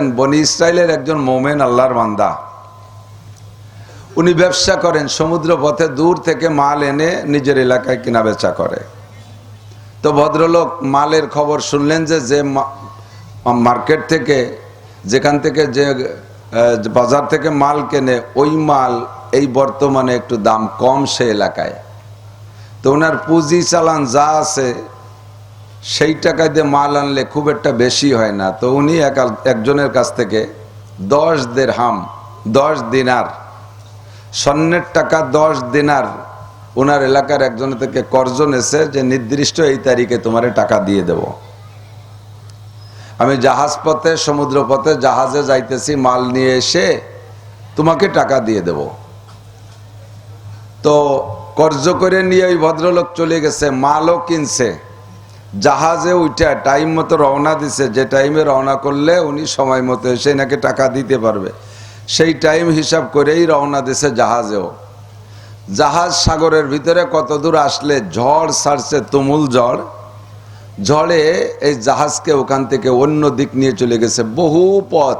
বনি ইসরায়েলের একজন মোমেন আল্লাহর মান্দা উনি ব্যবসা করেন সমুদ্র পথে দূর থেকে মাল এনে নিজের এলাকায় কেনা বেচা করে। তো ভদ্রলোক মালের খবর শুনলেন যে যে মার্কেট থেকে, যেখান থেকে যে বাজার থেকে মাল কেনে, ওই মাল এই বর্তমানে একটু দাম কম সে এলাকায়। তো ওনার পুঁজি চালান যা আছে সেই টাকায় দিয়ে মাল আনলে খুব একটা বেশি হয় না। তো উনি এক- একজনের কাছ থেকে দশ দের হাম দশ দিনার, স্বর্ণের টাকা দশ দিনার ওনার এলাকার একজনের থেকে কর্জন এসে যে নির্দিষ্ট এই তারিখে তোমারে টাকা দিয়ে দেব। আমি জাহাজ পথে সমুদ্র পথে জাহাজে যাইতেছি, মাল নিয়ে এসে তোমাকে টাকা দিয়ে দেব। তো কর্জ করে নিয়ে ওই ভদ্রলোক চলে গেছে, মালও কিনছে। জাহাজে উঠে টাইম মতো রওনা দিছে। যে টাইমে রওনা করলে উনি সময় মতো এসে নাকি টাকা দিতে পারবে। সেই টাইম হিসাব করেই রওনা দিছে জাহাজেও। জাহাজ সাগরের ভিতরে কত দূর আসলে ঝড় সারছে তুমুল ঝড়। ঝড়ে এই জাহাজকে ওখান থেকে অন্য দিক নিয়ে চলে গেছে, বহু পথ।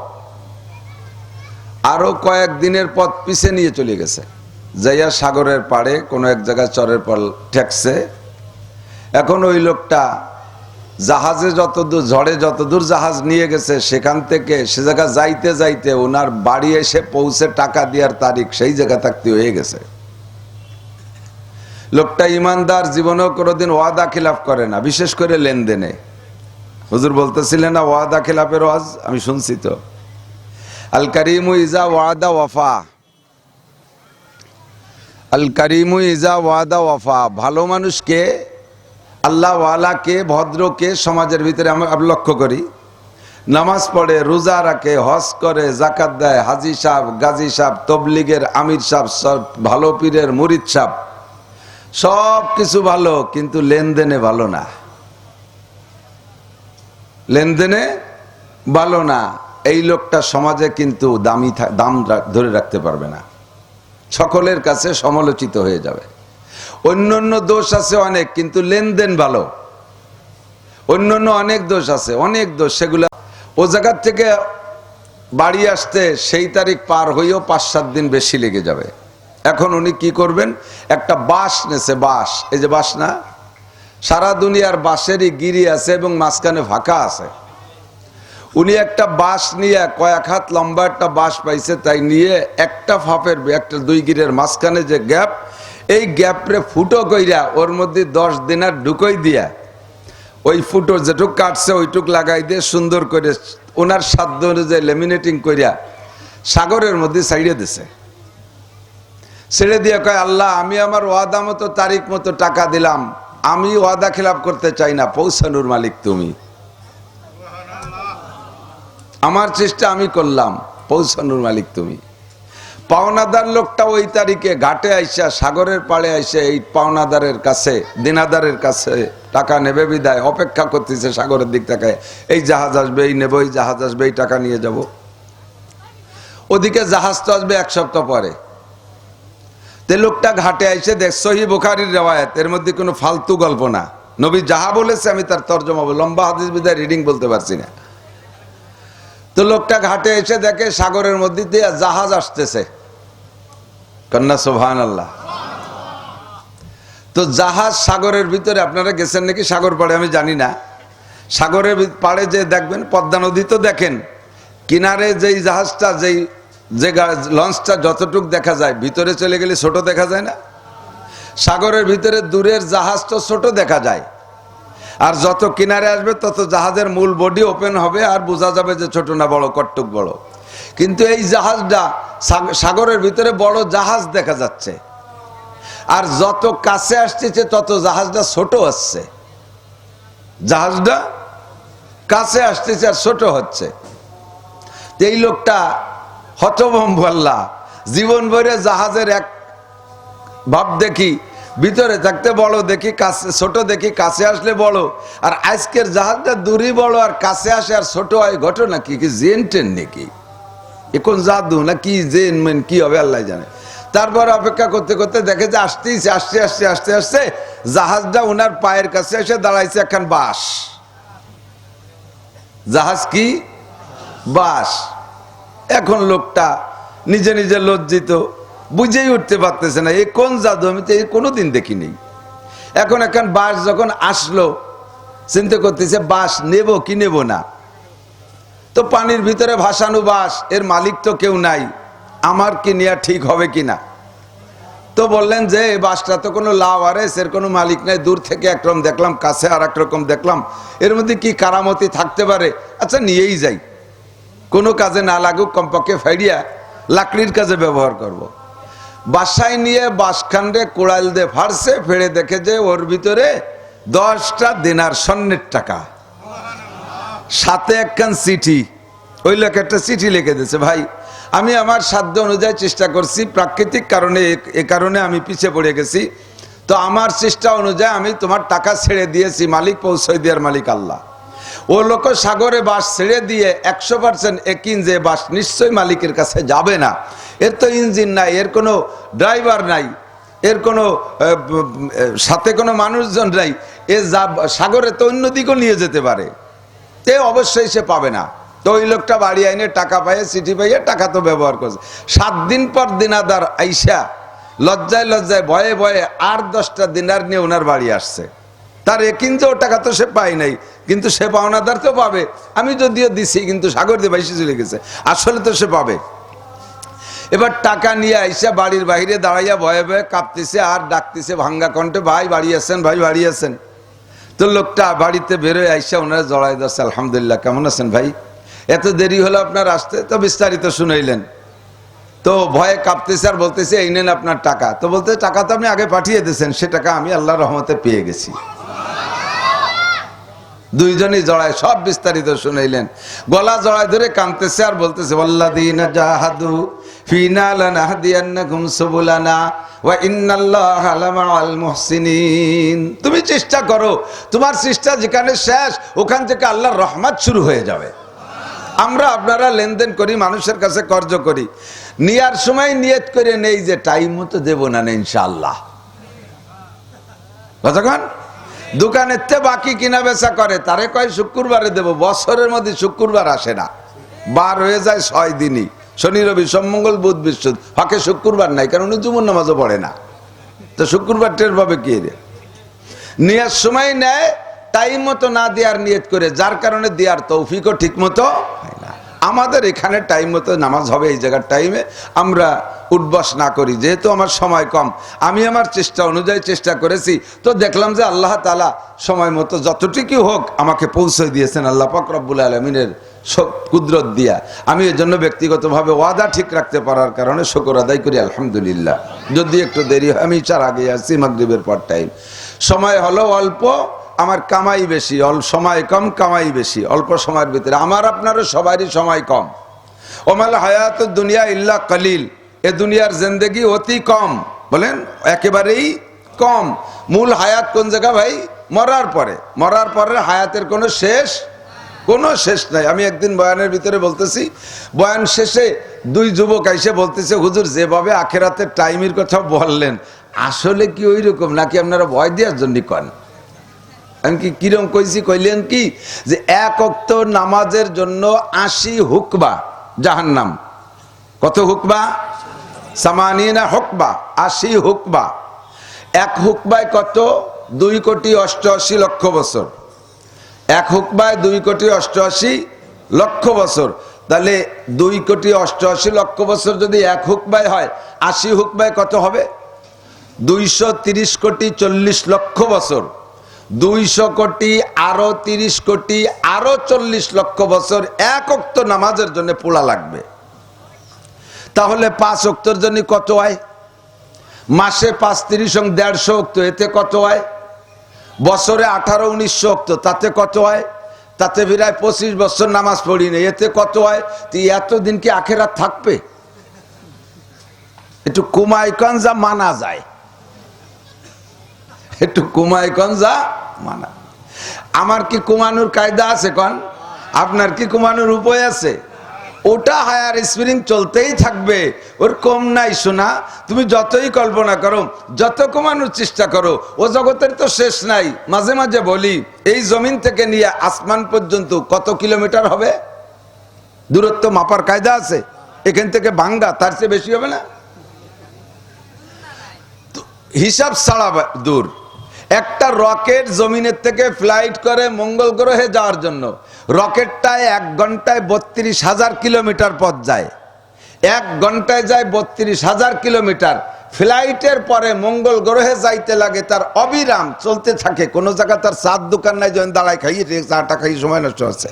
আরও কয়েক দিনের পথ পিছে নিয়ে চলে গেছে। যাইয়া সাগরের পাড়ে কোনো এক জায়গায় চরের পর ঠেকছে। এখন ওই লোকটা জাহাজে যতদূর ঝড়ে যতদূর জাহাজ নিয়ে গেছে, সেখান থেকে সে জায়গা যাইতে যাইতে ওনার বাড়ি এসে পৌঁছে টাকা দেওয়ার তারিখ সেই জায়গা থাকতে হয়ে গেছে। লোকটা ইমানদার, জীবনেও কোনোদিন ওয়াদা খিলাফ করে না, বিশেষ করে লেনদেনে। হুজুর বলতেছিলেন, না, ওয়াদা খিলাফের ওয়াজ আমি শুনছি তো। আল করিমু ইজা ওয়াদা ওয়াফা। আল করিমু ইজা ওয়াদা ওয়াফা। ভালো মানুষকে আল্লাহ ওয়ালাকে ভদ্রকে, সমাজের ভিতরে আমরা লক্ষ্য করি। নামাজ পড়ে, রোজা রাখে, হজ করে জাকাত দেয়, হাজি সাহ গাজী সাহ তবলিগের আমির সাহ সব ভালো পীরের মুরিদ সাহ সব কিছু ভালো, কিন্তু লেনদেনে ভালো না। লেনদেনে ভালো না। এই লোকটা সমাজে কিন্তু দামি দাম ধরে রাখতে পারবে না। সকলের কাছে সমালোচিত হয়ে যাবে। অন্য অন্য দোষ আছে অনেক, কিন্তু লেনদেন ভালো। অন্য অন্য অনেক দোষ আছে, অনেক দোষ। সেগুলো ও জায়গার থেকে বাড়ি আসতে সেই তারিখ পার হইও পাঁচ সাত দিন বেশি লেগে যাবে। এখন উনি কি করবেন? একটা বাঁশ নেছে, বাঁশ। এই যে বাঁশ না? সারা দুনিয়ার বাঁশেরই গিরি আছে এবং মাঝখানে ফাঁকা আছে। উনি একটা বাঁশ নিয়ে কয়েক হাত লম্বা একটা বাঁশ পাইছে, তাই নিয়ে একটা ফাঁপের, একটা দুই গিরের মাঝখানে যে গ্যাপ এই গ্যাপরে ফুটো কইরা ওর মধ্যে দশ দিনার ঢুকই দিয়া। ওই ফুটো যেটুক কাটছে, ওইটুক লাগাই দিয়ে সুন্দর করে ওনার সাধ্য অনুযায়ী লেমিনেটিং কইরা সাগরের মধ্যে ছাইড়ে দিছে। ছেড়ে দিয়ে কয়, আল্লাহ, আমি আমার ওয়াদা মতো, তারিখ মতো টাকা দিলাম। আমি ওয়াদা খেলাপ করতে চাই না, পৌঁছানোর মালিক তুমি। আমার চেষ্টা আমি করলাম, পৌঁছানোর মালিক তুমি। পাওনাদার লোকটা ওই তারিখে ঘাটে আইসা, সাগরের পাড়ে আইসা এই পাওনাদারের কাছে, দিনাদারের কাছে টাকা নেবে বিদায়, অপেক্ষা করতেছে সাগরের দিক থেকে এই জাহাজ আসবে, এই নেব, এই জাহাজ আসবে, এই টাকা নিয়ে যাব। ওদিকে জাহাজ তো আসবে এক সপ্তাহ পরে। তে লোকটা ঘাটে আইসে দেখ, সহি বোখারির রেওয়ায়ত, এর মধ্যে কোনো ফালতু গল্প না। নবী যাহা বলেছে আমি তার তর্জমা। লম্বা হাদিস বিদায় রিডিং বলতে পারছি না। তো লোকটা ঘাটে এসে দেখে সাগরের মধ্যে দিয়ে জাহাজ আসতেছে। কন্যা সোভান আল্লাহ তো জাহাজ সাগরের ভিতরে আপনারা গেছেন নাকি? সাগর পাড়ে, আমি জানি না। সাগরের পাড়ে যে দেখবেন, পদ্মা নদী তো দেখেন। কিনারে যেই জাহাজটা, যেই, যে লঞ্চটা যতটুক দেখা যায়, ভিতরে চলে গেলে ছোট দেখা যায় না? সাগরের ভিতরে দূরের জাহাজ তো ছোট দেখা যায়। আর যত কিনারে আসবে, তত জাহাজের মূল বডি ওপেন হবে, আর বোঝা যাবে যে ছোট না বড়, কট্টুক বড়। কিন্তু এই জাহাজটা সাগরের ভিতরে বড় জাহাজ দেখা যাচ্ছে। আর যত কাছে আসতেছে, তত জাহাজটা ছোট হচ্ছে। জাহাজটা কাছে আসতেছে আর ছোট হচ্ছে। এই লোকটা হতভম্ব আল্লাহ। জীবন ভরে জাহাজের এক ভাব দেখি, ভিতরে থাকতে বড় দেখি, কাছে, ছোট দেখি, কাছে আসলে বড়। আর আজকের জাহাজটা দূরই বড় আর কাছে আসে আর ছোট হয়, ঘটনা কি? কি জেন টেন নাকি? এখন জাদু না কি জেন মেন কি হবে আল্লাহ জানে। তারপর অপেক্ষা করতে করতে দেখে যে আসতেই আসতে আসতে আসতে আসতে জাহাজটা ওনার পায়ের কাছে এসে দাঁড়াইছে একখান বাস জাহাজ কি? বাস এখন লোকটা নিজে নিজে লজ্জিত, বুঝেই উঠতে পারতেছে না এই কোন জাদু? আমি তো এই কোনোদিন দেখিনি। এখন এখন বাস যখন আসলো, চিন্তা করতেছে বাস নেব কি নেব না? তো পানির ভিতরে ভাসানো বাসের মালিক তো কেউ নাই। আমার কি নেওয়া ঠিক হবে কি না তো বললেন যে এই বাসটা তো কোনো লাভ আরে এর কোনো মালিক নাই। দূর থেকে একরকম দেখলাম, কাছে আর রকম দেখলাম। এর মধ্যে কি কারামতি থাকতে পারে? আচ্ছা নিয়েই যাই। কোনো কাজে না লাগুক, কমপক্ষে ফাইডিয়া লাকড়ির কাজে ব্যবহার করব। বাসায় নিয়ে বাসখান্ডে কোড়াল দিয়ে ফাড়ছে ফেড়ে দেখে যে ওর ভিতরে দশটা দিনার স্বর্ণের টাকা। সাথে একখান চিঠি। ওই লোক একটা চিঠি লিখে দিয়েছে, ভাই, আমি আমার সাধ্য অনুযায়ী চেষ্টা করছি, প্রাকৃতিক কারণে, এ- কারণে আমি পিছিয়ে পড়ে গেছি। তো আমার চেষ্টা অনুযায়ী আমি তোমার টাকা ছেড়ে দিয়েছি, মালিক পৌঁছয় দেওয়ার মালিক আল্লাহ। ও লোক সাগরে বাস ছেড়ে দিয়ে একশো পার্সেন্ট একিন যে বাস নিশ্চয়ই মালিকের কাছে যাবে না। এর তো ইঞ্জিন নাই, এর কোনো ড্রাইভার নাই, এর কোনো সাথে কোনো মানুষজন নাই, এ যা, সাগরে তো অন্যদিকেও নিয়ে যেতে পারে। তে অবশ্যই সে পাবে না। তো ওই লোকটা বাড়ি আইনে টাকা পাইয়ে, চিঠি পাইয়ে টাকা তো ব্যবহার করছে। সাত দিন পর দিনাদার আইসা লজ্জায় লজ্জায়, ভয়ে ভয়ে আর দশটা দিনার নিয়ে ওনার বাড়ি আসছে। তার একিন যে টাকা তো সে পায় নাই, কিন্তু সে পাওনাদার তো পাবে। আমি যদিও দিছি, কিন্তু সাগর দিয়ে বাইশে চলে গেছে। আসলে তো সে পাবে। এবার টাকা নিয়ে আইসা বাড়ির বাইরে দাঁড়াইয়া ভয়ে ভয়ে কাঁপতেছে আর ডাকতেছে ভাঙ্গা কণ্ঠে, ভাই, বাড়ি আছেন, ভাই, বাড়ি আছেন। তো লোকটা বাড়িতে বেরোয় আইসা ওনারা জড়াই দছে আলহামদুলিল্লাহ, কেমন আছেন ভাই? এত দেরি হলো আপনার আসতে? তো বিস্তারিত শুনাইলেন। তো ভয়ে কাঁপতেছে আর বলতেছে, এই নেন আপনার টাকা। তো বলতে, টাকা তো আপনি আগে পাঠিয়ে দিয়েছেন, সে টাকা আমি আল্লাহর রহমতে পেয়ে গেছি। দুইজনই জড়ায়, সব বিস্তারিত শুনাইলেন। গলা জড়ায় ধরে কানতেছে আর বলতেছে তুমি চেষ্টা করো, তোমার চেষ্টা যেখানে শেষ, ওখান থেকে আল্লাহর রহমত শুরু হয়ে যাবে। আমরা আপনারা লেনদেন করি, মানুষের কাছে কর্জ করি। নিয়ার সময় নিয়ত করে নেই যে টাইম মতো দেবো না না ইনশাআল্লাহ। কতক্ষণ? দোকানের তে বাকি কিনা বেচা করে, তারে কয় শুক্রবারে দেব, বছরের মধ্যে শুক্রবার আসে না। বার হয়ে যায় ছয় দিনই। শনি, রবি সোমঙ্গল বুধ বিশ্ব হকে শুক্রবার নাই, কারণ উনি জুমুর নামাজও পড়ে না। তো শুক্রবার টের পাবে কি রে? নেওয়ার সময় নেয়, টাইম মতো না দেওয়ার নিয়ত করে, যার কারণে দেওয়ার তৌফিকও ঠিক মতো আমাদের এখানে টাইম মতো নামাজ হবে এই জায়গার টাইমে আমরা উঠবাস না করি, যেহেতু আমার সময় কম। আমি আমার চেষ্টা অনুযায়ী চেষ্টা করেছি। তো দেখলাম যে আল্লাহ তালা সময় মতো যতটুকু হোক আমাকে পৌঁছে দিয়েছেন আল্লাহ রব্বুল আলমিনের কুদরত দিয়া। আমি এর জন্য ব্যক্তিগতভাবে ওয়াদা ঠিক রাখতে পারার কারণে শকর আদায় করি, আলহামদুলিল্লাহ। যদি একটু দেরি হয়, আমি চার আগে আসছি মাগরীবের পর টাইম সময় হলো অল্প আমার কামাই বেশি, অল সময় কম, কামাই বেশি, অল্প সময়ের ভিতরে। আমার আপনারও সবারই সময় কম। ওমাল হায়াত দুনিয়া ইল্লা কলিল। এ দুনিয়ার জিন্দেগি অতি কম। বলেন, একেবারেই কম। মূল হায়াত কোন জায়গা ভাই? মরার পরে। মরার পরে হায়াতের কোনো শেষ কোনো শেষ নাই। আমি একদিন বয়ানের ভিতরে বলতেছি, বয়ান শেষে দুই যুবক এসে বলতেছে, হুজুর, যেভাবে আখেরাতের টাইমের কথা বললেন, আসলে কি ওই রকম নাকি আপনারা ভয় দেওয়ার জন্য কন আমি কি কিরম কইছি? কইলেন কি? যে এক অক্ত নামাজের জন্য আশি হুকবা জাহান্নাম। কত হুকবা? সামানিনা হুকবা, আশি হুকবা। এক হুকবায় কত? দুই কোটি অষ্টআশি লক্ষ বছর। এক হুকবায় দুই কোটি অষ্টআশি লক্ষ বছর। তাহলে দুই কোটি অষ্টআশি লক্ষ বছর যদি এক হুকবায় হয়, আশি হুকবায় কত হবে? দুইশো তিরিশ কোটি চল্লিশ লক্ষ বছর। দুইশো কোটি, আরও তিরিশ কোটি, আরও চল্লিশ লক্ষ বছর এক অক্ত নামাজের জন্য পোড়া লাগবে। তাহলে পাঁচ অক্তর জন্য কত হয়? মাসে পাঁচ তিরিশ দেড়শো অক্ত, এতে কত হয়? বছরে আঠারো উনিশশো অক্ত, তাতে কত হয়? তাতে বিরায় পঁচিশ বছর নামাজ পড়ি নেই, এতে কত হয়? তুই এতদিন কি আখেরাত থাকবে? একটু কুমাইকন মানা যায়। একটু কুমাইকন যা মানা। আমার কি কুমানোর কায়দা আছে কন? আপনার কি কুমানোর উপায় আছে? ওটা হায়ার স্পিরিং চলতেই থাকবে। ওর কম নাই শোনা তুমি যতই কল্পনা করো, যত কমানোর চেষ্টা করো, ও জগতের তো শেষ নাই। মাঝে মাঝে বলি, এই জমিন থেকে নিয়ে আসমান পর্যন্ত কত কিলোমিটার হবে? দূরত্ব মাপার কায়দা আছে? এখান থেকে ভাঙ্গা, তার চেয়ে বেশি হবে না? হিসাব ছাড়া দূর। একটা রকেট জমিনের থেকে ফ্লাইট করে মঙ্গল গ্রহে যাওয়ার জন্য। রকেটটায় এক ঘন্টায় বত্রিশ হাজার কিলোমিটার পথ যায়। এক ঘন্টায় যায় বত্রিশ হাজার কিলোমিটার। ফ্লাইটের পরে মঙ্গল গ্রহে যাইতে লাগে, তার অবিরাম চলতে থাকে। কোনো জায়গা তার চার দোকান নাই যখন দাঁড়ায় খাইয়ে চাটা খাইয়ে সময় নষ্ট হচ্ছে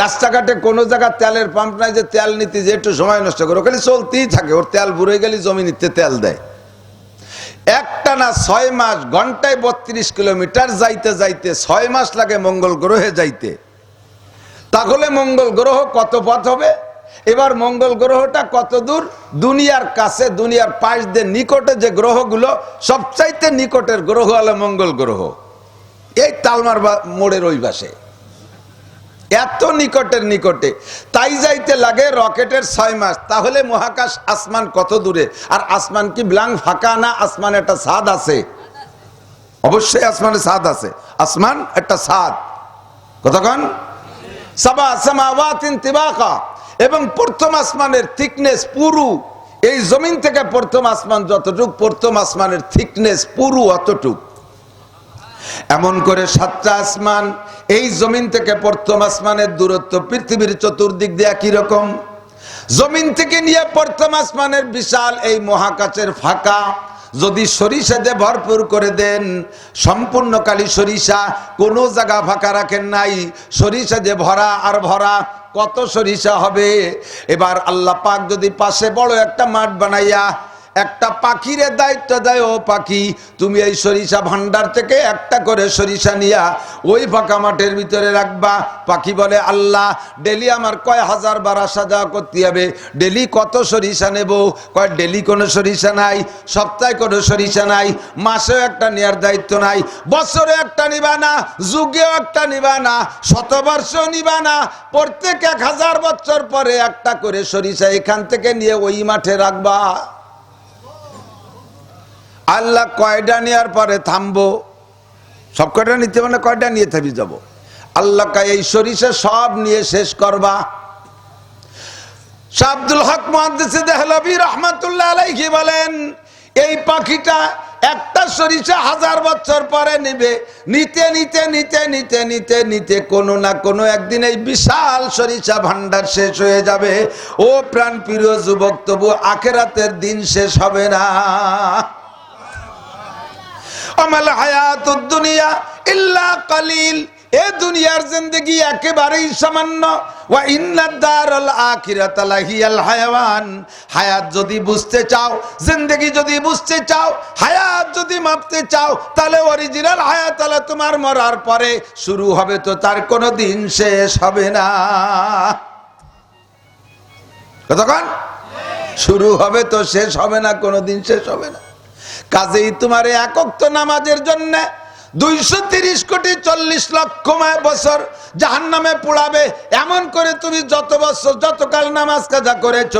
রাস্তাঘাটে কোনো জায়গা তেলের পাম্প নাই যে তেল নিতে যে একটু সময় নষ্ট করে ওখানে চলতেই থাকে। ওর তেল ভরে গেলে জমি নিতে তেল দেয়। একটা না ছয় মাস, ঘন্টায় বত্রিশ কিলোমিটার যাইতে যাইতে, ছয় মাস লাগে মঙ্গল গ্রহে যাইতে। তাহলে মঙ্গল গ্রহ কত পথ হবে? এবার মঙ্গল গ্রহটা কত দূর? দুনিয়ার কাছে, দুনিয়ার পাশ দিয়ে নিকটে যে গ্রহগুলো, সবচাইতে নিকটের গ্রহ হলো মঙ্গল গ্রহ। এই তালমার মোড়ের ওই পাশে। এত নিকটের নিকটে। তাই যাইতে লাগে রকেটের ছয় মাস। তাহলে মহাকাশ আসমান কত দূরে? আর আসমান কি ব্লাং ফাঁকা না আসমান একটা ছাদ আছে? অবশ্যই আসমানে ছাদ আছে। আসমান একটা ছাদ কতক্ষণ সাবা সামাওয়াতিন তিবাকা। এবং প্রথম আসমানের থিকনেস পুরু। এই জমিন থেকে প্রথম আসমান যতটুক, প্রথম আসমানের থিকনেস পুরু অতটুক। এমন করে সাতটা আসমান, এই জমিন থেকে প্রথম আসমানের দূরত্ব পৃথিবীর চতুর্দিক দিয়ে একই রকম? জমিন থেকে নিয়ে প্রথম আসমানের বিশাল এই মহাকাশের ফাঁকা। যদি সরিষা দিয়ে ভরপুর করে দেন সম্পূর্ণ কালী সরিষা কোনো জায়গা ফাঁকা রাখেন নাই। সরিষা দিয়ে ভরা আর ভরা কত সরিষা হবে? এবার আল্লাহ পাক যদি পাশে বড় একটা মাঠ বানাইয়া একটা পাখিরে দায়িত্ব দেয়, ও পাখি, তুমি এই সরিষা ভান্ডার থেকে একটা করে সরিষা নিয়া ওই ফাঁকা মাঠের ভিতরে রাখবা। পাখি বলে, আল্লাহ, ডেলি আমার কয় হাজার বার আসা যাওয়া করতে হবে? ডেলি কত সরিষা নেব? কয়, ডেলি কোনো সরিষা নাই, সপ্তাহে কোনো সরিষা নাই, মাসেও একটা নেওয়ার দায়িত্ব নাই বছরে একটা নিবা না, যুগেও একটা নিবা না শতবর্ষ নিবা না, প্রত্যেক এক হাজার বছর পরে একটা করে সরিষা এখান থেকে নিয়ে ওই মাঠে রাখবা। আল্লাহ কয়টা নেওয়ার পরে থামবো? সব কয়টা নিতে মানে কয়টা নিয়ে থাকি যাব? আল্লাহ এই সরিষা সব নিয়ে শেষ করবা। শাহ হক মহাদিস দেহলবি রহমাতুল্লাহ আলাইহি বলেন, এই পাখিটা একটা সরিষা হাজার বছর পরে নিবে। নিতে নিতে নিতে নিতে নিতে নিতে কোনো না কোনো একদিন এই বিশাল সরিষা ভান্ডার শেষ হয়ে যাবে। ও প্রাণ প্রিয় যুবক, তবু আখেরাতের দিন শেষ হবে না। আমাল হায়াতুদ দুনিয়া ইল্লা কালিল। এ দুনিয়ার জিন্দেগি একেবারেই সামান্য। হায়াত যদি বুঝতে চাও বুঝতে চাও, হায়াত যদি মাপতে চাও, তাহলে অরিজিনাল হায়াত তোমার মরার পরে শুরু হবে তো তার কোনো দিন শেষ হবে না। কতক্ষণ? শুরু হবে তো শেষ হবে না, কোনো দিন শেষ হবে না। কাজেই তোমার একক্ত নামাজের জন্য দুইশো তিরিশ কোটি চল্লিশ লক্ষ বছর জাহান নামে পোড়াবে। এমন করে তুমি যত বছর, যতকাল নামাজ কাজা করেছ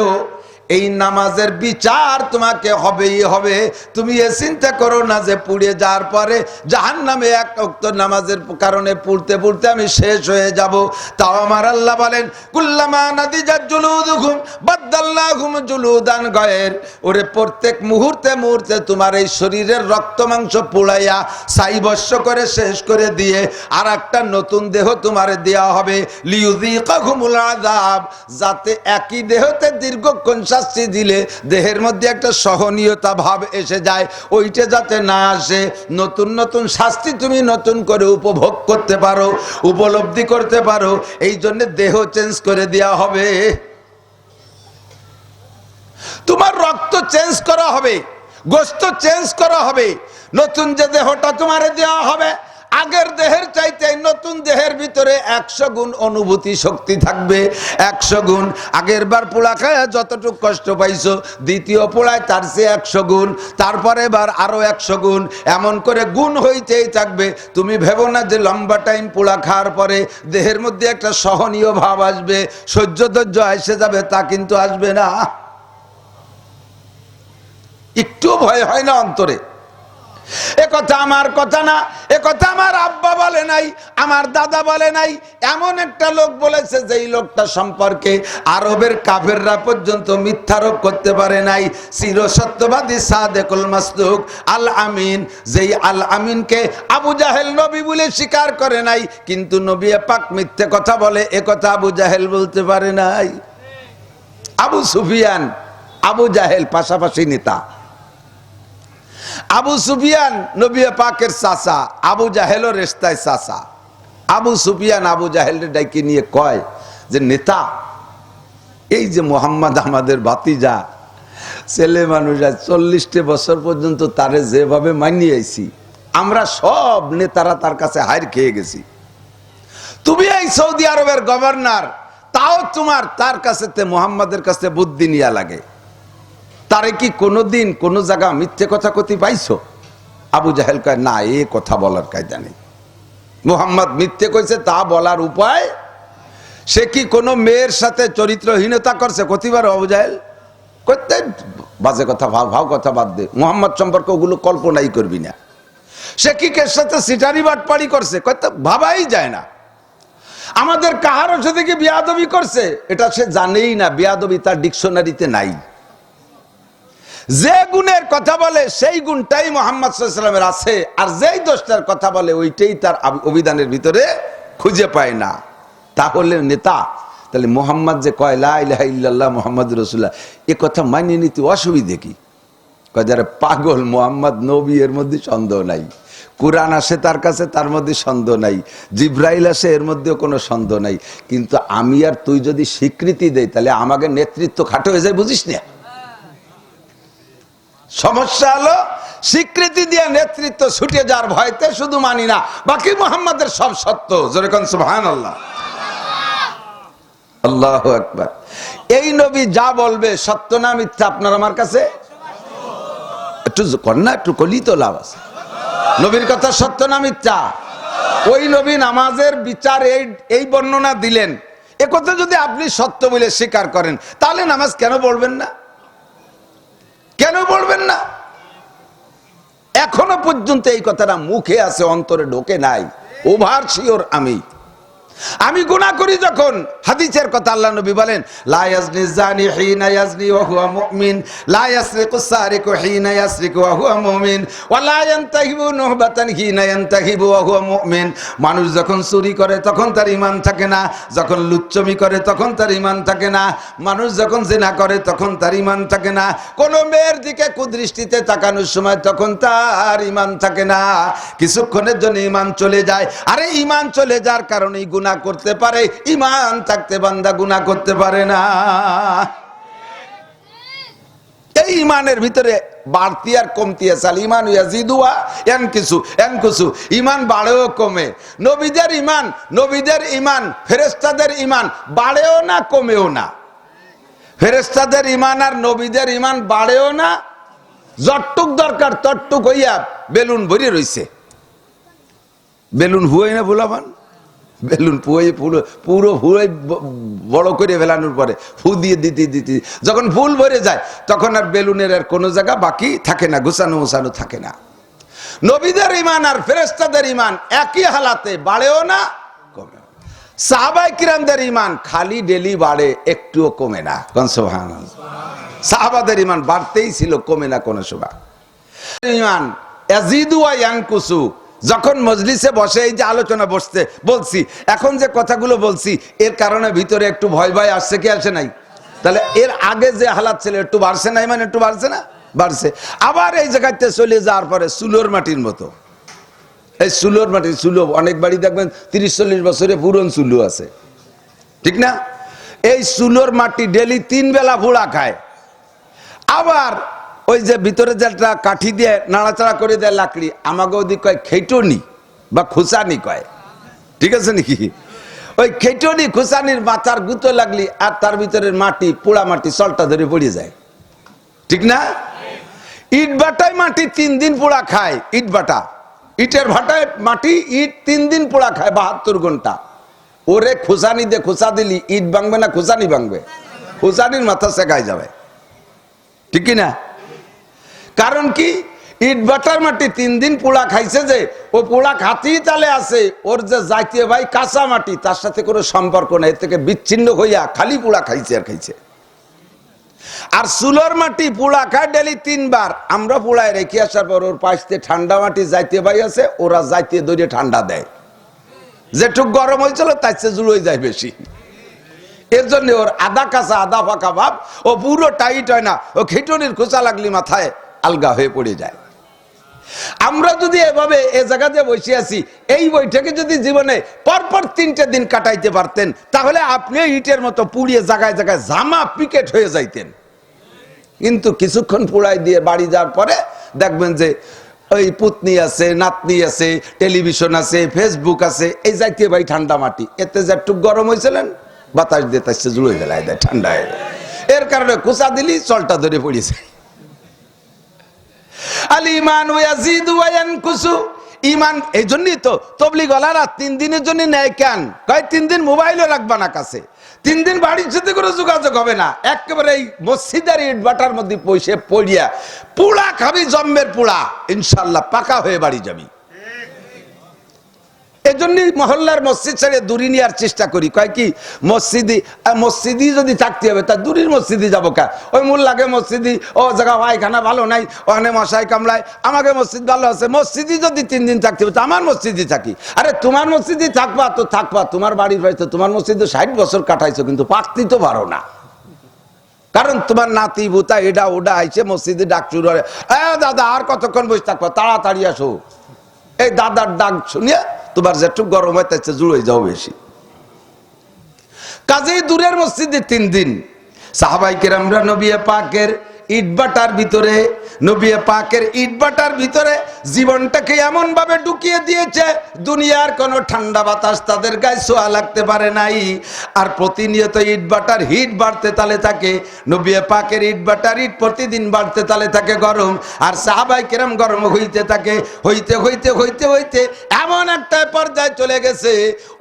এই নামাজের বিচার তোমাকে হবেই হবে। তুমি এ চিন্তা করো না যে পুড়ে যাওয়ার পরে জাহান নামে এক অক্ত নামাজের কারণে পুড়তে পুড়তে আমি শেষ হয়ে যাব। তাও আমার আল্লাহ বলেন, কুল্লামা নাদি যা জুলুদ ঘুম বাদ্দাল্লাহ ঘুম জুলুদান গয়ের। ওরে প্রত্যেক মুহূর্তে মুহূর্তে তোমার এই শরীরের রক্ত মাংস পোড়াইয়া সাইবস্য করে শেষ করে দিয়ে আর একটা নতুন দেহ তোমার দেওয়া হবে। লিউদিকা ঘুমুল আযাব, যাতে একই দেহতে দীর্ঘক্ষণ শাস্তি দিলে দেহের মধ্যে একটা সহনীয়তা ভাব এসে যায়। ওইটা যাতে না আসে, নতুন নতুন শাস্তি তুমি নতুন করে উপভোগ করতে পারো, উপলব্ধি করতে পারো, এই জন্য দেহ চেঞ্জ করে দেওয়া হবে। তোমার রক্ত চেঞ্জ করা হবে, গোস্ত চেঞ্জ করা হবে, নতুন যে দেহটা তোমার দেওয়া হবে আগের দেহের চাইতে নতুন দেহের ভিতরে একশো গুণ অনুভূতি শক্তি থাকবে, একশো গুণ। আগের বার পোড়া খায় যতটুকু কষ্ট পাইছো, দ্বিতীয় পোড়ায় তার চেয়ে একশো গুণ, তারপরে এবার আরও একশো গুণ। এমন করে গুণ হইতেই থাকবে। তুমি ভেবো না যে লম্বা টাইম পোড়া খাওয়ার পরে দেহের মধ্যে একটা সহনীয় ভাব আসবে, সহ্য ধৈর্য এসে যাবে, তা কিন্তু আসবে না। একটু ভয় হয় না অন্তরে? এ কথা আমার কথা না কথা আমার আব্বা বলে নাই, আমার দাদা বলে নাই, এমন একটা লোক বলেছে যেই লোকটা সম্পর্কে আরবের কাফেররা পর্যন্ত মিথ্যারোপ করতে পারে নাই। চির সত্যবাদী সাদেকুল মাসদুক আল আমিন, যেই আল আমিনকে আবু জাহেল নবী বলে স্বীকার করে নাই, কিন্তু নবী পাক মিথ্যে কথা বলে, এ কথা আবু জাহেল বলতে পারে নাই। আবু সুফিয়ান, আবু জাহেল পাশাপাশি নেতা। আবু সুফিয়ান নবী পাকের চাচা, আবু জাহেলও রেস্তায় চাচা। আবু সুফিয়ান আবু জাহেলের ডাইকে নিয়ে কয় যে, নেতা, এই যে মোহাম্মদ আমাদের বাতিজা ছেলে মানুষ আজ চল্লিশটি বছর পর্যন্ত তারে যেভাবে মানিয়ে মানিয়েছি আমরা সব নেতারা তার কাছে হার খেয়ে গেছি। তুমি এই সৌদি আরবের গভর্নর, তাও তোমার তার কাছে মোহাম্মদের কাছে বুদ্ধি নিয়া লাগে। তারে কি কোনোদিন কোনো জায়গা মিথ্যে কথা কতি পাইছো? আবু জাহেল কয়, না, এ কথা বলার কায়দা নেই। মুহাম্মদ মিথ্যে কইছে, তা বলার উপায়? সে কি কোনো মেয়ের সাথে চরিত্রহীনতা করছে? কতিবার আবু জাহেল? করতে বাজে কথা, ভাও ভাও কথা বাদ দে। মোহাম্মদ সম্পর্কে ওগুলো কল্পনাই করবি না। সে কি কের সাথে সিটারি বাটপাড়ি করছে? কত ভাবাই যায় না। আমাদের কাহারও সাথে কি বিয়াদবি করছে? এটা সে জানেই না, বিয়াদবি তার ডিকশনারিতে নাই। যে গুণের কথা বলে, সেই গুণটাই মোহাম্মদ সাল্লামের আছে। আর যেই দোষটার কথা বলে, ওইটাই তার অভিধানের ভিতরে খুঁজে পায় না। তাহলে নেতা, তাহলে মোহাম্মদ যে কয়, লা ইলাহা ইল্লাল্লাহ মোহাম্মদ রসুল্লাহ এ কথা মানিয়ে নিতে অসুবিধে কি? কয়, যারা পাগল, মোহাম্মদ, নবী, এর মধ্যে সন্দেহ নাই। কোরআন আসে তার কাছে, তার মধ্যে সন্দেহ নাই। জিব্রাইল আসে, এর মধ্যেও কোনো সন্দেহ নাই। কিন্তু আমি আর তুই যদি স্বীকৃতি দেই, তাহলে আমাকে নেতৃত্ব খাটো হয়ে যায়, বুঝিস না? সমস্যা হলো, স্বীকৃতি দিয়ে নেতৃত্ব ছুটে যাওয়ার ভয়তে শুধু মানি না, বাকি মোহাম্মদের সব সত্য। যেরকম সুহান আল্লাহ আল্লাহ একবার এই নবী যা বলবে সত্য না মিথ্যা আপনার আমার কাছে? একটু কন্যা একটু কলি তো লাভ আছে। নবীর কথা সত্য না মিথ্যা? ওই নবী নামাজের বিচার এই এই বর্ণনা দিলেন। একথা যদি আপনি সত্য বলে স্বীকার করেন, তাহলে নামাজ কেন বলবেন না? কেন বলবেন না? এখনও পর্যন্ত এই কথাটা মুখে আছে, অন্তরে ঢোকে নাই। ওভার শিওর আমি। আমি গুনাহ করি যখন হাদিসের কথা আল্লাহ নবী বলেন, লা ইয়াজনি জানি হিনা ইয়াজনি ওয়া হুয়া মুমিন হিনা ইয়াসরিকু ওয়া হুয়া মুমিন ওয়া লা নুহবাতান হিনা ওয়া হুয়া মুমিন মানুষ যখন চুরি করে তখন তার ঈমান থাকে না, যখন লুচ্চমি করে তখন তার ঈমান থাকে না, মানুষ যখন জিনা করে তখন তার ঈমান থাকে না। কোন মেয়ের দিকে কুদৃষ্টিতে তাকানোর সময় তখন তার ঈমান থাকে না। কিছুক্ষণের জন্য ঈমান চলে যায়। আরে ঈমান চলে যাওয়ার কারণেই গুনাহ করতে পারে, ঈমান থাকতে বান্দা গুনাহ করতে পারে না। এই ইমানের ভিতরে বাড়তি আর কমতি আছে। আল ইমান ইয়াজিদুয়া এন কিছু এন কিছু ইমান বাড়েও কমে। নবীদের ইমান নবীদের ইমান ফেরেস্তাদের ইমান বাড়েও না, কমেও না। ফেরেস্তাদের ইমান আর নবীদের ইমান বাড়েও না। যতটুক দরকার তটটুক হইয়া বেলুন ভরে রইছে। বেলুন হুয়াই না ভুলাবান? বেলুন পুয়ে পুরো পুরো ফুয়ে বড় করে ফেলানোর পরে ফু দিয়ে দিতে দিতে যখন ফুল ভরে যায়, তখন আর বেলুনের আর কোনো জায়গা বাকি থাকে না, গুছানো মুছানো থাকে না। নবীদের ইমান আর ফেরেস্তাদের ইমান একই হালাতে বাড়েও না, কমে সাহাবাই কিরামদের ইমান খালি ডেলি বাড়ে, একটুও কমে না কনসোহান সাহাবাদের ইমান বাড়তেই ছিল, কমে না কোনো সময়। ইমান ইয়াজিদুয়া ইয়াংকুসু যখন মজলিসে বসে, এই যে আলোচনা বসতে বলছি, এখন যে কথাগুলো বলছি, এর কারণে ভিতরে একটু ভয় ভয় আসছে, কি আসে নাই? তাহলে এর আগে যে হালাত ছিল, একটু বাড়ছে না মানে একটু বাড়ছে না? বাড়ছে। আবার এই জায়গাতে চলে যাওয়ার পরে সুলোর মাটির মতো। এই সুলোর মাটি সুলো, অনেক বাড়ি দেখবেন, তিরিশ, চল্লিশ বছরে পুরন চুলো আছে। ঠিক না? এই সুলোর মাটি ডেলি তিন বেলা ভুড়া খায়। আবার ওই যে ভিতরে যেটা কাঠি দিয়ে নাড়াচাড়া করে দেয় লাকড়ি আমাকে ওদিক কয় খেটনি বা খুসানি কয়। ঠিক আছে নাকি? ওই খেটুনি খুসানির মাথার গুঁতো লাগলি আর তার ভিতরে মাটি, পোড়া মাটি সলটা ধরে পড়ে যায়। ঠিক না? ইট বাটায় মাটি তিন দিন পোড়া খায়, ইট বাটা ইটের ভাটায় মাটি, ইট তিন দিন পোড়া খায় বাহাত্তর ঘণ্টা। ওরে খুসানি দিয়ে খুসা দিলি, ইট ভাঙবে না খুসানি ভাঙবে? খুসানির মাথা শেখায় যাবে। ঠিক না? কারণ কি? ইট, বাটার মাটি তিন দিন পোড়া খাইছে যে, ও পোড়া খাতেই তালে আছে। ওর যে জাতীয় ভাই কাঁচা মাটি, তার সাথে কোনো সম্পর্ক নেই, এর থেকে বিচ্ছিন্ন হইয়া খালি পোড়া খাইছে আর খাইছে। আর সুলোর মাটি পোড়া খায় ডেলি তিনবার। আমরা পোড়ায় রেখে আসার পর ওর পাশে ঠান্ডা মাটি যাইতে ভাই আছে, ওরা যাইতে দৌড়ে ঠান্ডা দেয়। যেটুক গরম হয়েছিল, তার চেয়ে জুড়োই যায় বেশি। এর জন্য ওর আদা কাঁচা, আদা ফাঁকা ভাব, ও পুরো টাইট হয় না। ও খিটুনির খোঁচা লাগলি মাথায়। আলগা হয়ে পড়ে যায়। আমরা যদি এভাবে এ জায়গাতে বসে আছি, এই বইটাকে যদি জীবনে পরপর তিনটে দিন কাটাইতে পারতেন, তাহলে আপনি ইটের মতো পুড়িয়ে জায়গায় জায়গায় জামা পিকেট হয়ে যাইতেন। কিন্তু কিছুক্ষণ পুড়াই দিয়ে বাড়ি যাওয়ার পরে দেখবেন যে ওই পুতনি আছে, নাতনি আছে, টেলিভিশন আছে, ফেসবুক আছে, এই জাতীয় ভাই ঠান্ডা মাটি। এতে যে একটু গরম হয়েছিলেন বাতাস দিয়ে তার জুড়ে গেলায় দেয় ঠান্ডা এর কারণে কুচা দিলি, চলটা ধরে পড়েছে। আল ইমান ওয়াজিদ ওয়ায়ানকুসু। ইমান, এই জন্যই তো তবলি গলারা তিন দিনের জন্য নেয় কেন? কয়, তিন দিন মোবাইলও রাখবা না কাছে। তিন দিন বাড়ির সাথে কোনো যোগাযোগ হবে না। একেবারে এই মসজিদের ইট মধ্যে পয়সে পড়িয়া পুড়া খাবি জম্মের পুড়া। ইনশাল্লাহ পাকা হয়ে বাড়ি যাবি। এজন্যই মহল্লার মসজিদ ছেড়ে দূরে নেওয়ার চেষ্টা করি। কয় কি, মসজিদি মসজিদি যদি থাকতে হবে, তা দূরের মসজিদে যাব কা? ওই মূল লাগে মসজিদি, ও জায়গা পায়খানা ভালো নাই, ওখানে মশাই কামলায় আমাকে মসজিদ ভালো আছে মসজিদি যদি তিন দিন থাকতে হবে, তো আমার মসজিদে থাকি। আরে তোমার মসজিদে থাকবা তো থাকবা, তোমার বাড়ির পাইছো তোমার মসজিদে ষাট বছর কাটাইছো, কিন্তু পাকতি তো পারো না। কারণ তোমার নাতি, বুতা এটা ওটা আইছে, মসজিদে ডাক করে এ দাদা, আর কতক্ষণ বসে থাকব? তাড়াতাড়ি আসো। এই দাদার ডাক শুনিয়ে তোমার যেটুক গরম হয় চেয়ে জুড়ে যাও বেশি। কাজেই দূরের মসজিদে তিন দিন। সাহাবাই আমরা নবিয়া পাকের ইটবাটার ভিতরে নবিয়া পাকের ইটবাটার ভিতরে জীবনটাকে এমন ভাবে ঢুকিয়ে দিয়েছে, দুনিয়ার কোনো ঠান্ডা বাতাস তাদের গায়ে সোয়া লাগতে পারে নাই। আর প্রতিনিয়ত ইটবাটার হিট বাড়তে তালে থাকে নবিয়া পাকের ইটবাটার ইট প্রতিদিন বাড়তে তালে থাকে গরম। আর সাহাবাই কেরাম গরম হইতে থাকে, হইতে হইতে হইতে হইতে এমন একটা পর্যায়ে চলে গেছে,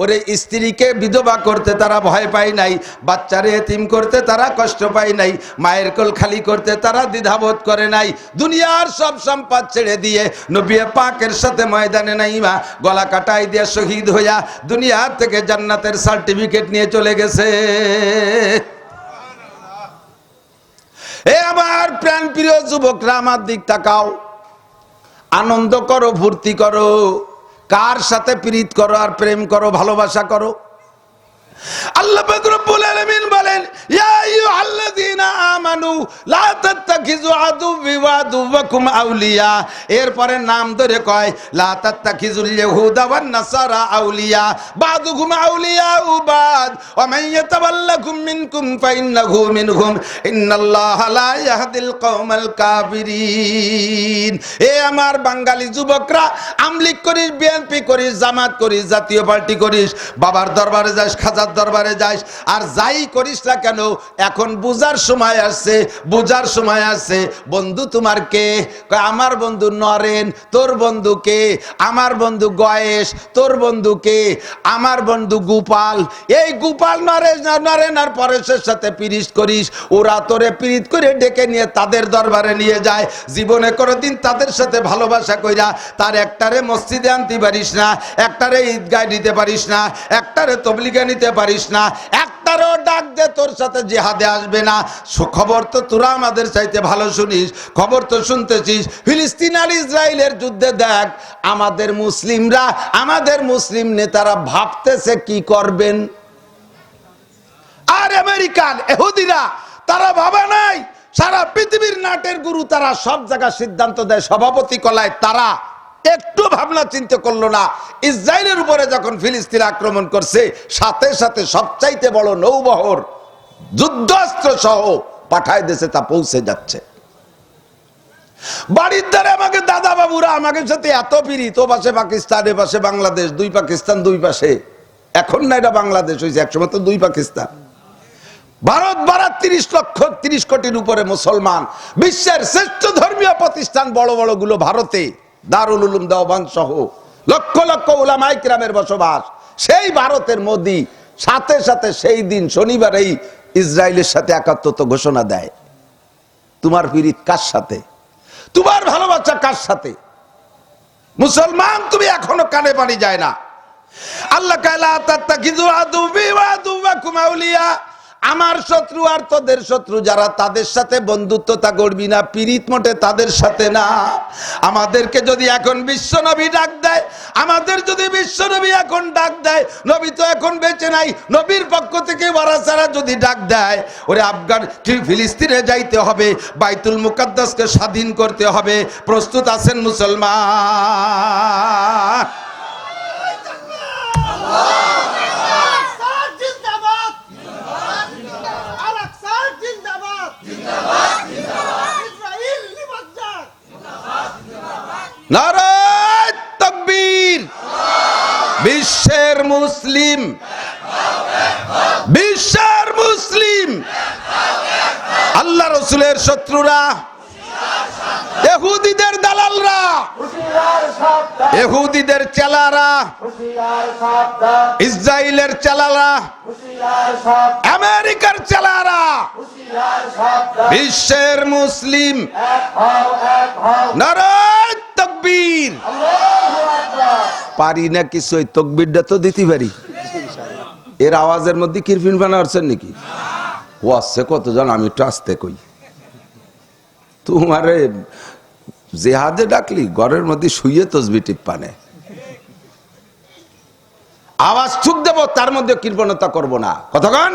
ওরে স্ত্রীকে বিধবা করতে তারা ভয় পায় নাই, বাচ্চারে এতিম করতে তারা কষ্ট পায় নাই, মায়ের কোল খালি করতে তারা দ্বিধাবোধ করে নাই দুনিয়ার সব সম্পদ ছেড়ে দিয়ে নবিয়ে পাকের সাথে ময়দানে নাইমা গলা কাটাই দিয়ে শহীদ হইয়া দুনিয়ার থেকে জান্নাতের সার্টিফিকেট নিয়ে চলে গেছে। এ আমার প্রাণ প্রিয় যুবকরা, আমার দিক তাকাও। আনন্দ করো, ফুর্তি করো। কার সাথে প্রীত করো আর প্রেম করো, ভালোবাসা করো? আল্লাহ আলামিন এরপরে আমার বাঙালি যুবকরা, আমলিক করিস, বিএনপি করিস, জামাত করিস, জাতীয় পার্টি করিস, বাবার দরবারে যাস, খাজার দরবারে যাস, আর যাই করিস না কেন, এখন বুজার সময় আসছে, বুজার সময় আসছে বন্ধু তোমার কে? আমার বন্ধু নরেন, তোর বন্ধু কে? আমার বন্ধু গয়েশ, তোর বন্ধু কে? আমার বন্ধু গোপাল। এই গোপাল, নরেশ, নরেন আর পরেশের সাথে পিরিত করিস। ওরা তোরে পিরিত করে ডেকে নিয়ে তাদের দরবারে নিয়ে যায়। জীবনে কোনোদিন তাদের সাথে ভালোবাসা কইরা তার একটারে মসজিদে আনতে পারিস না, একটারে ঈদগায় নিতে পারিস না, একটারে তবলিগে নিতে পারিস না একটারও ডাক দে, তোর সাথে জেহাদে আসবে না। খবর তো তোরা আমাদের চাইতে ভালো শুনিস, খবর তো শুনতেছিস। ফিলিস্তিন আর ইসরায়েলের যুদ্ধে দেখ, আমাদের মুসলিমরা, আমাদের মুসলিম নেতারা ভাবতেছে কি করবেন। আর আমেরিকান, এহুদিরা, তারা ভাবে নাই, সারা পৃথিবীর নাটের গুরু তারা, সব জায়গায় সিদ্ধান্ত দেয়, সভাপতি কলায় তারা। একটু ভাবনা চিন্তা করল না। ইসরায়েলের উপরে যখন ফিলিস্তিন আক্রমণ করছে, সাথে সাথে সবচাইতে বড় নৌবহর যুদ্ধাস্ত্র সহ পাঠায় দেশে তা পৌঁছে যাচ্ছে। বাড়ির দ্বারে আমাকে দাদা বাবুরা আমাকে সাথে এত পিরিত ও পাশে পাকিস্তান, এ পাশে বাংলাদেশ, দুই পাকিস্তান, দুই পাশে। এখন না, এটা বাংলাদেশ হয়েছে একসময় তো দুই পাকিস্তান। ভারত ভারত তিরিশ লক্ষ, তিরিশ কোটির উপরে মুসলমান। বিশ্বের শ্রেষ্ঠ ধর্মীয় প্রতিষ্ঠান বড় বড়গুলো ভারতে। দারুল উলুম দেওবান সহ লক্ষ লক্ষ উলামাই কিরামের বসবাস। সেই ভারতের মোদি সাথে সাথে সেই দিন শনিবারেই ইসরায়েলের সাথে একাত্মত ঘোষণা দেয়। তোমার পীড়িত কার সাথে? তোমার ভালোবাসা কার সাথে? মুসলমান তুমি এখনও কানে পানি যায় না। আল্লাহ কালা আদুবি আমার শত্রু আর তোদের শত্রু যারা তাদের সাথে বন্ধুত্বতা করবি না পিরিত মোটে তাদের সাথে না। আমাদেরকে যদি এখন বিশ্ব নবী ডাক দেয়, আমাদের যদি বিশ্ব নবী এখন ডাক দেয়, নবী তো এখন বেঁচে নাই, নবীর পক্ষ থেকে বারাসারা যদি ডাক দেয়, ওরে আফগান ফিলিস্তিনে যাইতে হবে, বাইতুল মুকাদ্দাসকে স্বাধীন করতে হবে, প্রস্তুত আছেন মুসলমান। নারায় তকবীর। বিশ্বের মুসলিম। বিশ্বের মুসলিম। আল্লাহ রসুলের শত্রুরা। এহুদিদের দালালরা এহুদিদের চেলারা। ইসরায়েলের চেলারা। আমেরিকার চেলারা। বিশ্বের মুসলিম। নারায় পারি না কিছু ওই তকবিরটা তো দিতে পারি। এর আওয়াজের মধ্যে কিরফিন বানা আসছেন নাকি? ও আসছে কতজন? আমি একটু আসতে কই। তোমারে জেহাদে ডাকলি, ঘরের মধ্যে শুয়ে তসবি টিপ্পানে। আওয়াজ ঠুক দেব, তার মধ্যে কৃপণতা করব না। কতক্ষণ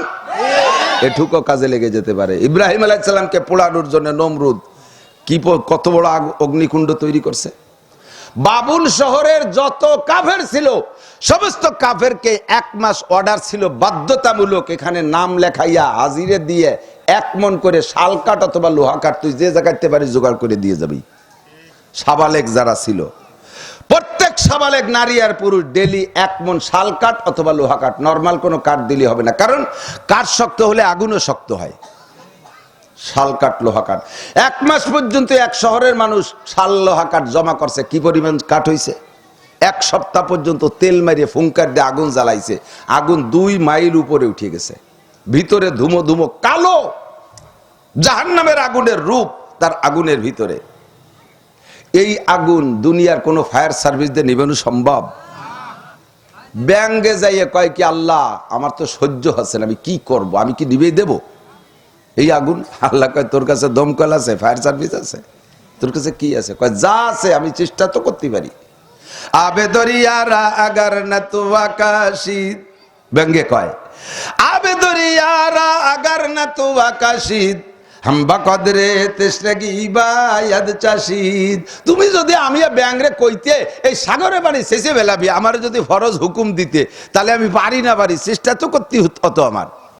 এটুকু কাজে লেগে যেতে পারে। ইব্রাহিম আলাইসাল্লামকে পোড়ানোর জন্য নমরুদ কি কত বড় অগ্নিকুণ্ড তৈরি করছে। বাবুল শহরের যত কাফের ছিল, সমস্ত কাফেরকে এক মাস অর্ডার ছিল বাধ্যতামূলক এখানে নাম লেখাইয়া হাজিরে দিয়ে এক মন করে শাল কাঠ অথবা লোহা কাঠ তুই যে জায়গাতে পারি জোগাড় করে দিয়ে যাবি। সাবালেক যারা ছিল। প্রত্যেক সাবালেক নারী আর পুরুষ ডেলি এক মন শাল কাঠ অথবা লোহা কাঠ। নর্মাল কোনো কাঠ দিলে হবে না। কারণ কাঠ শক্ত হলে আগুনও শক্ত হয়। শাল কাঠ, লোহা কাঠ। এক মাস পর্যন্ত এক শহরের মানুষ শাল, লোহা কাঠ জমা করছে। কি পরিমাণ কাঠ হইছে? এক সপ্তাহ পর্যন্ত তেল মারিয়ে ফুঙ্কার দিয়ে আগুন জ্বালাইছে। আগুন দুই মাইল উপরে উঠে গেছে। ভিতরে ধুমো ধুমো কালো জাহান্নামের আগুনের রূপ তার আগুনের ভিতরে। এই আগুন দুনিয়ার কোনো ফায়ার সার্ভিস দিয়ে নিবেন সম্ভব? ব্যাঙ্গে যাইয়ে কয় কি, আল্লাহ, আমার তো সহ্য হচ্ছে আমি কি করব? আমি কি নিবেই দেব? এই আগুন? আল্লাহ কয়, তোর কাছে দমকল আছে, ফায়ার সার্ভিস আছে? তোর কাছে কি আছে? কয়, যা আছে, আমি চেষ্টা তো করতে পারি। আবে দরিয়ারা আগার না তো আকাশিদ ব্যঙ্গে কয়, আবে দরিয়ারা আগার না তো আকাশিদ হাম্বা কদরে তেসরাগি বায়াদ চাষিদ? তুমি যদি আমি ব্যাংরে কইতে, এই সাগরে বাড়ি শেষে বেলাবি, আমার যদি ফরজ হুকুম দিতে, তাহলে আমি পারি না পারি চেষ্টা তো করতে হতো আমার।